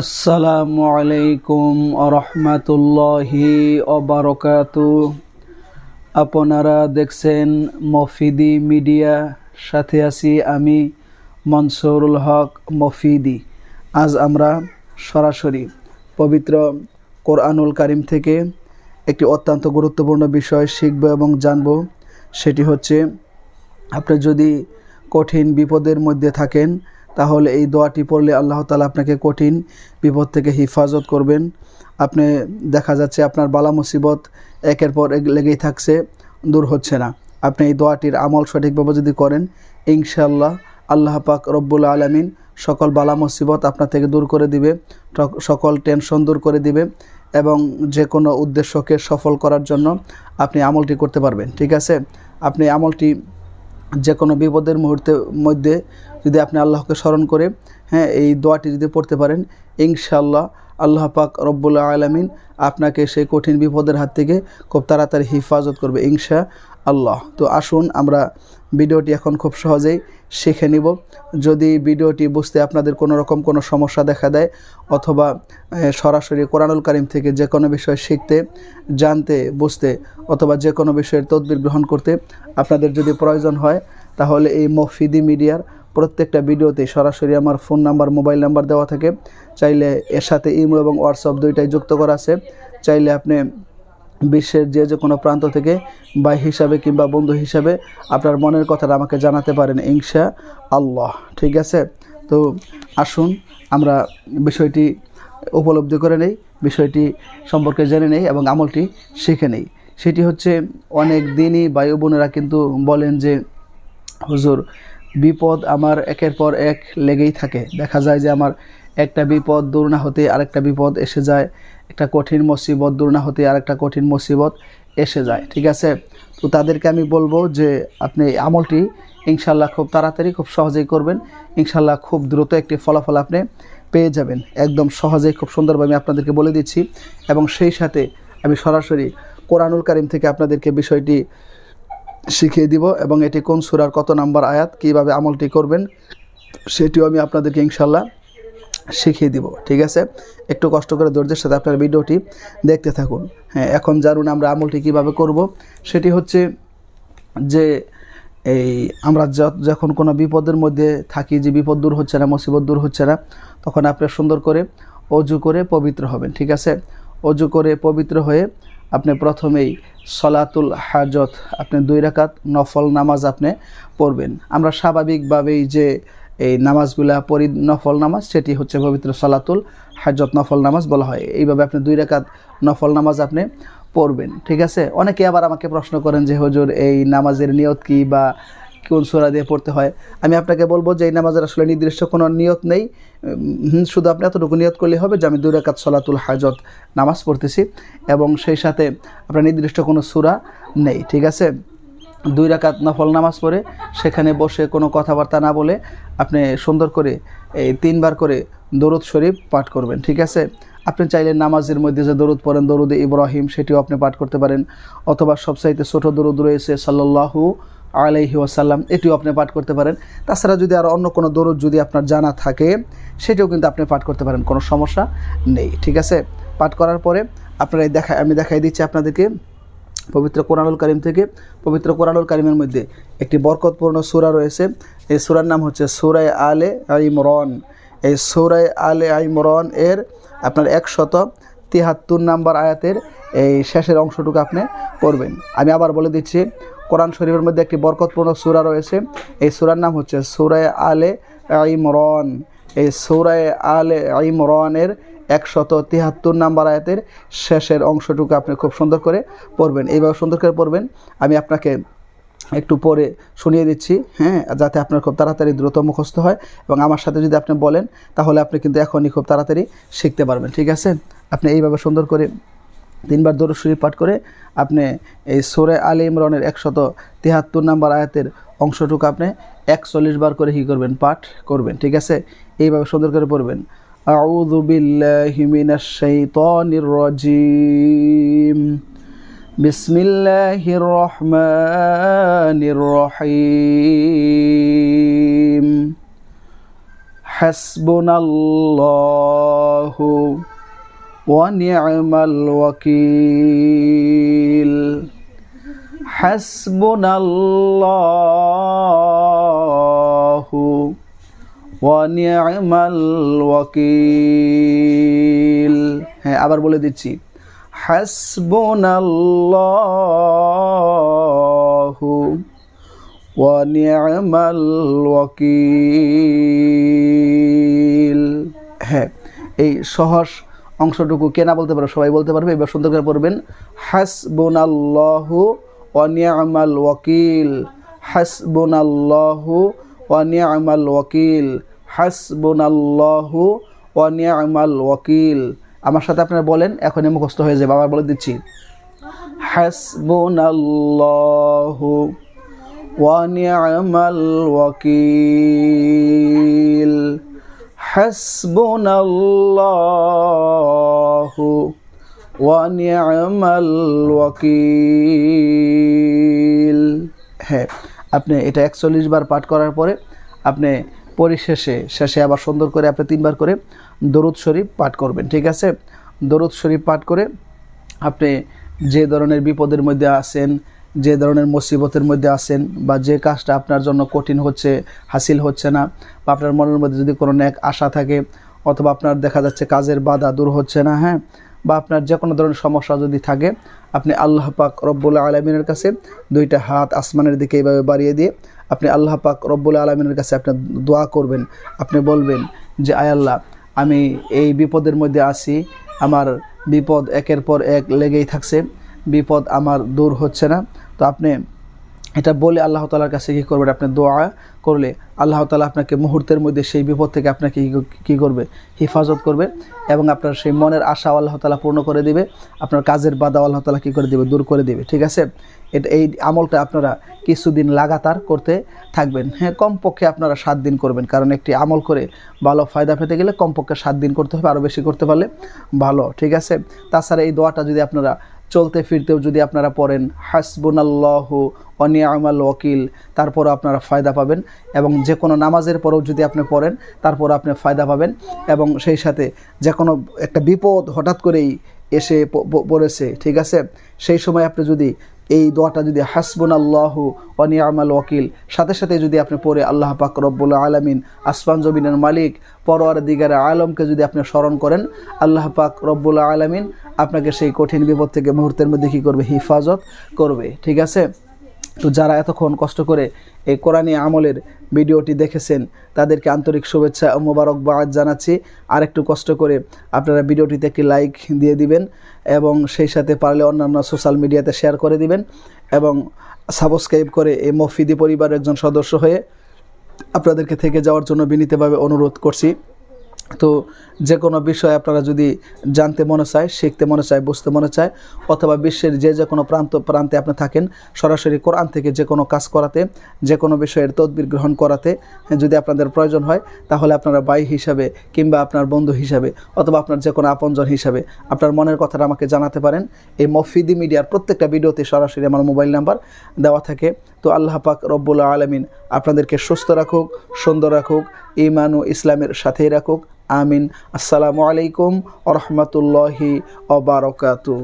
আসসালামু আলাইকুম রহমতুল্লাহি অবরকাত আপনারা দেখছেন মফিদি মিডিয়া, সাথে আছি আমি মনসুরুল হক মফিদি। আজ আমরা সরাসরি পবিত্র কোরআনুল কারিম থেকে একটি অত্যন্ত গুরুত্বপূর্ণ বিষয় শিখব এবং জানব। সেটি হচ্ছে, আপনি যদি কঠিন বিপদের মধ্যে থাকেন তাহলে এই দোয়াটি পড়লে আল্লাহ তালা আপনাকে কঠিন বিপদ থেকে হিফাজত করবেন। আপনি, দেখা যাচ্ছে আপনার বালা মুসিবত একের পর এক লেগেই থাকছে, দূর হচ্ছে না। আপনি এই দোয়াটির আমল সঠিকভাবে যদি করেন ইনশাল্লাহ আল্লাহ পাক রব্বুল আলমিন সকল বালা মুসিবত আপনার থেকে দূর করে দিবে সকল টেনশন দূর করে দিবে এবং যে কোনো উদ্দেশ্যকে সফল করার জন্য আপনি আমলটি করতে পারবেন। ঠিক আছে? আপনি আমলটি যে কোনো বিপদের মুহূর্তের মধ্যে যদি আপনি আল্লাহকে স্মরণ করে হ্যাঁ এই দোয়াটি যদি পড়তে পারেন, ইনশাআল্লাহ আল্লাহ পাক রব্বুল্লা আলমিন আপনাকে সেই কঠিন বিপদের হাত থেকে খুব তাড়াতাড়ি হিফাজত করবে ইনশা আল্লাহ তো আসুন, আমরা ভিডিওটি এখন খুব সহজেই শিখে নিব। যদি ভিডিওটি বুঝতে আপনাদের কোনো রকম কোনো সমস্যা দেখা দেয়, অথবা সরাসরি কোরআনুল কারিম থেকে যে কোনো বিষয় শিখতে, জানতে, বুঝতে, অথবা যে কোনো বিষয়ের তদবির গ্রহণ করতে আপনাদের যদি প্রয়োজন হয়, তাহলে এই মফিদি মিডিয়ার প্রত্যেকটা ভিডিওতে সরাসরি আমার ফোন নাম্বার, মোবাইল নাম্বার দেওয়া থাকে। চাইলে এর সাথে ইমো এবং হোয়াটসঅ্যাপ দুইটাই যুক্ত করা আছে। চাইলে আপনি বিশ্বের যে যে কোনো প্রান্ত থেকে ভাই হিসাবে কিংবা বন্ধু হিসাবে আপনার মনের কথাটা আমাকে জানাতে পারেন, ইনশা আল্লাহ। ঠিক আছে? তো আসুন, আমরা বিষয়টি উপলব্ধি করে নেই, বিষয়টি সম্পর্কে জেনে নেই এবং আমলটি শিখে নেই। সেটি হচ্ছে, অনেক দিনই বায়ু বোনেরা কিন্তু বলেন যে, হুজুর বিপদ আমার একের পর এক লেগেই থাকে। দেখা যায় যে আমার একটা বিপদ দূর না হতে আরেকটা বিপদ এসে যায়। একটা কঠিন মুসিবত দূর না হতে আরেকটা কঠিন মুসিবত এসে যায়, ঠিক আছে? তো তাদেরকে আমি বলব যে আপনি আমলটি ইনশাল্লাহ খুব তাড়াতাড়ি, খুব সহজেই করবেন। ইনশাল্লাহ খুব দ্রুত একটি ফলাফল আপনি পেয়ে যাবেন। একদম সহজেই, খুব সুন্দরভাবে আমি আপনাদেরকে বলে দিচ্ছি। এবং সেই সাথে আমি সরাসরি কোরআনুল কারিম থেকে আপনাদেরকে বিষয়টি শিখিয়ে দিব এবং এটি কোন সুরার কত নাম্বার আয়াত, কীভাবে আমলটি করবেন, সেটিও আমি আপনাদেরকে ইনশাল্লাহ শিখিয়ে দিব, ঠিক আছে? একটু কষ্ট করে ধৈর্যের সাথে আপনার ভিডিওটি দেখতে থাকুন। হ্যাঁ এখন জানুন আমরা আমলটি কীভাবে করব। সেটি হচ্ছে যে এই আমরা যখন কোনো বিপদের মধ্যে থাকি, যে বিপদ দূর হচ্ছে না, মুসিবত দূর হচ্ছে না, তখন আপনি সুন্দর করে অজু করে পবিত্র হবেন, ঠিক আছে? অজু করে পবিত্র হয়ে আপনি প্রথমেই সলাতুল হাজত, আপনি দুই রাকাত নফল নামাজ আপনি পড়বেন। আমরা স্বাভাবিকভাবেই যে এই নামাজগুলা পড়ি, নফল নামাজ, সেটি হচ্ছে পবিত্র সলাতুল হাজত, নফল নামাজ বলা হয়। এইভাবে আপনি দুই রাকাত নফল নামাজ আপনি পড়বেন, ঠিক আছে? অনেকে আবার আমাকে প্রশ্ন করেন যে, হজুর, এই নামাজের নিয়ত কি? বা কোন সুরা দিয়ে পড়তে হয়। আমি আপনাকে বলব যে এই নামাজের আসলে নির্দিষ্ট কোনো নিয়ত নেই। শুধু আপনি এতটুকু নিয়ত করলে হবে যে আমি দুই রাকাত সলাতুল হাজত নামাজ পড়তেছি এবং সেই সাথে আপনার নির্দিষ্ট কোনো সুরা নেই, ঠিক আছে? দুই রাকাত নফল নামাজ পড়ে, সেখানে বসে কোনো কথাবার্তা না বলে আপনি সুন্দর করে এই তিনবার করে দরুদ শরীফ পাঠ করবেন, ঠিক আছে? আপনি চাইলে নামাজের মধ্যে যে দরুদ পড়েন, দরুদে ইব্রাহিম, সেটিও আপনি পাঠ করতে পারেন। অথবা সবসাইতে ছোট দরুদ রয়েছে সাল্লাল্লাহু আলাইহি ওয়াসাল্লাম, এটিও আপনি পাঠ করতে পারেন। তাছাড়া যদি আর অন্য কোনো দরুদ যদি আপনার জানা থাকে, সেটিও কিন্তু আপনি পাঠ করতে পারেন, কোনো সমস্যা নেই, ঠিক আছে? পাঠ করার পরে আপনারা দেখা আমি দেখাই দিচ্ছি আপনাদেরকে পবিত্র কোরআনুল করিম থেকে। পবিত্র কোরআনুল করিমের মধ্যে একটি বরকতপূর্ণ সূরা রয়েছে। এই সূরার নাম হচ্ছে সূরায় আলে ইমরন। এই সূরায় আলে ইমরন এর আপনার একশত তিহাত্তর নাম্বার আয়াতের এই শেষের অংশটুকু আপনি করবেন আমি আবার বলে দিচ্ছি কোরআন শরীফের মধ্যে একটি বরকতপূর্ণ সূরা রয়েছে। এই সূরার নাম হচ্ছে সূরায় আলে ইমরন। এই সূরায় আলে ইমরনের একশত তিহাত্তর নাম্বার আয়াতের শেষের অংশটুকু আপনি খুব সুন্দর করে পড়বেন। এইভাবে সুন্দর করে পড়বেন। আমি আপনাকে একটু পরে শুনিয়ে দিচ্ছি হ্যাঁ যাতে আপনার খুব তাড়াতাড়ি দ্রুত মুখস্থ হয় এবং আমার সাথে যদি আপনি বলেন, তাহলে আপনি কিন্তু এখনই খুব তাড়াতাড়ি শিখতে পারবেন। ঠিক আছে? আপনি এইভাবে সুন্দর করে তিনবার দরুদ শরীফ পাঠ করে আপনি এই সোরে আলী ইমরানের একশত তিহাত্তর নাম্বার আয়াতের অংশটুকু আপনি একচল্লিশ বার করে কী করবেন পাঠ করবেন ঠিক আছে এইভাবে সুন্দর করে পড়বেন আউযু বিল্লাহি মিনাশ শাইতানির রাজিম বিসমিল্লাহির রহমানির রহিম حسبنا الله ونعم الوكيل حسبنا الله ونعم الوكيل হ্যাঁ আবার বলে দিচ্ছি হাসবুনাল্লাহু ওয়া নি'মাল ওয়াকিল হ্যাঁ এই সহজ অংশটুকু কেনা বলতে পারো, সবাই বলতে পারবে। এবার সুন্দর করে পড়বেন। হাসবুনাল্লাহু নি'মাল ওয়াকিল। হাসবুনাল্লাহু নি'মাল ওয়াকিল। হাসবুনাল্লাহু নি'মাল ওয়াকিল। আমার সাথে আপনারা বলেন, এখনই মুখস্থ হয়ে যাবে। আবার বলে দিচ্ছি। হাসবুনাল্লাহু ওয়া নি'মাল ওয়াকিল। হাসবুনাল্লাহু ওয়া নি'মাল ওয়াকিল। হ্যাঁ আপনি এটা একচল্লিশ বার পাঠ করার পরে আপনি পরিশেষে, শেষে আবার সুন্দর করে আপনি তিনবার করে দরুদ শরীফ পাঠ করবেন, ঠিক আছে? দরুদ শরীফ পাঠ করে আপনি যে ধরনের বিপদের মধ্যে আছেন যে ধরনের মুসিবতের মধ্যে আছেন বা যে কাজটা আপনার জন্য কঠিন হচ্ছে, হাসিল হচ্ছে না, বা আপনার মনের মধ্যে যদি কোনো ন্যাক আশা থাকে, অথবা আপনার দেখা যাচ্ছে কাজের বাধা দূর হচ্ছে না হ্যাঁ বা আপনার যে কোনো ধরনের সমস্যা যদি থাকে, আপনি আল্লাহ পাক রব্বুল আলমিনের কাছে দুইটা হাত আসমানের দিকে এইভাবে বাড়িয়ে দিয়ে আপনি আল্লাহ পাক রব্বুল আলমিনের কাছে আপনি দোয়া করবেন। আপনি বলবেন যে, আয় আল্লাহ, আমি এই বিপদের মধ্যে আছি, আমার বিপদ একের পর এক লেগেই থাকছে, বিপদ আমার দূর হচ্ছে না তো আপনি এটা বলে আল্লাহ তালার কাছে কী করবেন? আপনি দোয়া করলে আল্লাহ তালা আপনাকে মুহূর্তের মধ্যে সেই বিপদ থেকে আপনাকে কী করবে? হেফাজত করবে এবং আপনার সেই মনের আশা আল্লাহ তালা পূর্ণ করে দিবে। আপনার কাজের বাধা আল্লাহ তালা কী করে দেবে? দূর করে দেবে। ঠিক আছে? এটা, এই আমলটা আপনারা কিছুদিন লাগাতার করতে থাকবেন। হ্যাঁ কমপক্ষে আপনারা সাত দিন করবেন। কারণ একটি আমল করে ভালো ফায়দা পেতে গেলে কমপক্ষে সাত দিন করতে হবে। আরও বেশি করতে পারলে ভালো। ঠিক আছে? তাছাড়া এই দোয়াটা যদি আপনারা চলতে ফিরতেও যদি আপনারা পড়েন, হাসবুনাল্লাহ অনিয়ামাল ওকিল তারপরও আপনারা ফায়দা পাবেন এবং যে কোনো নামাজের পরেও যদি আপনি পড়েন তারপর আপনি ফায়দা পাবেন এবং সেই সাথে যে কোনো একটা বিপদ হঠাৎ করেই এসে পড়েছে, ঠিক আছে? সেই সময় আপনি যদি এই দোয়াটা যদি হাসবুন আল্লাহ অনিয়ামাল ওকিল সাথে সাথে যদি আপনি পড়ে আল্লাহ পাক রব্বুল আলমিন আসমান জমিনের মালিক, পরোয়ার দিগার আলমকে যদি আপনি স্মরণ করেন, আল্লাহ পাক রব্বুল আলমিন আপনাকে সেই কঠিন বিপদ থেকে মুহূর্তের মধ্যে কী করবে? হিফাজত করবে। ঠিক আছে? তো যারা এতক্ষণ কষ্ট করে এই কোরআনী আমলের ভিডিওটি দেখেছেন, তাদেরকে আন্তরিক শুভেচ্ছা ও মোবারকবাদ জানাচ্ছি। আর একটু কষ্ট করে আপনারা ভিডিওটিতে একটি লাইক দিয়ে দিবেন এবং সেই সাথে পারলে অন্যান্য সোশ্যাল মিডিয়াতে শেয়ার করে দিবেন এবং সাবস্ক্রাইব করে এই মফিদি পরিবারের একজন সদস্য হয়ে আপনাদেরকে থেকে যাওয়ার জন্য বিনীতভাবে অনুরোধ করছি। তো যে কোনো বিষয় আপনারা যদি জানতে মনে চায়, শিখতে মনে চায়, বুঝতে মনে চায়, অথবা বিশ্বের যে যে কোনো প্রান্ত, প্রান্তে আপনি থাকেন, সরাসরি কোরআন থেকে যে কোনো কাজ করাতে, যে কোনো বিষয়ের তদবির গ্রহণ করাতে যদি আপনাদের প্রয়োজন হয়, তাহলে আপনারা বাই হিসাবে কিংবা আপনার বন্ধু হিসাবে, অথবা আপনার যে কোনো আপনজন হিসাবে আপনার মনের কথাটা আমাকে জানাতে পারেন। এই মফিদি মিডিয়ার প্রত্যেকটা ভিডিওতে সরাসরি আমার মোবাইল নাম্বার দেওয়া থাকে। তো আল্লাহ পাক রব্বুল আলমিন আপনাদেরকে সুস্থ রাখুক, সুন্দর রাখুক ইমান ও ইসলামের সাথেই রাখুক। আমিন। আসসালামু আলাইকুম আ রহমতুল্লাহি অবরকাতু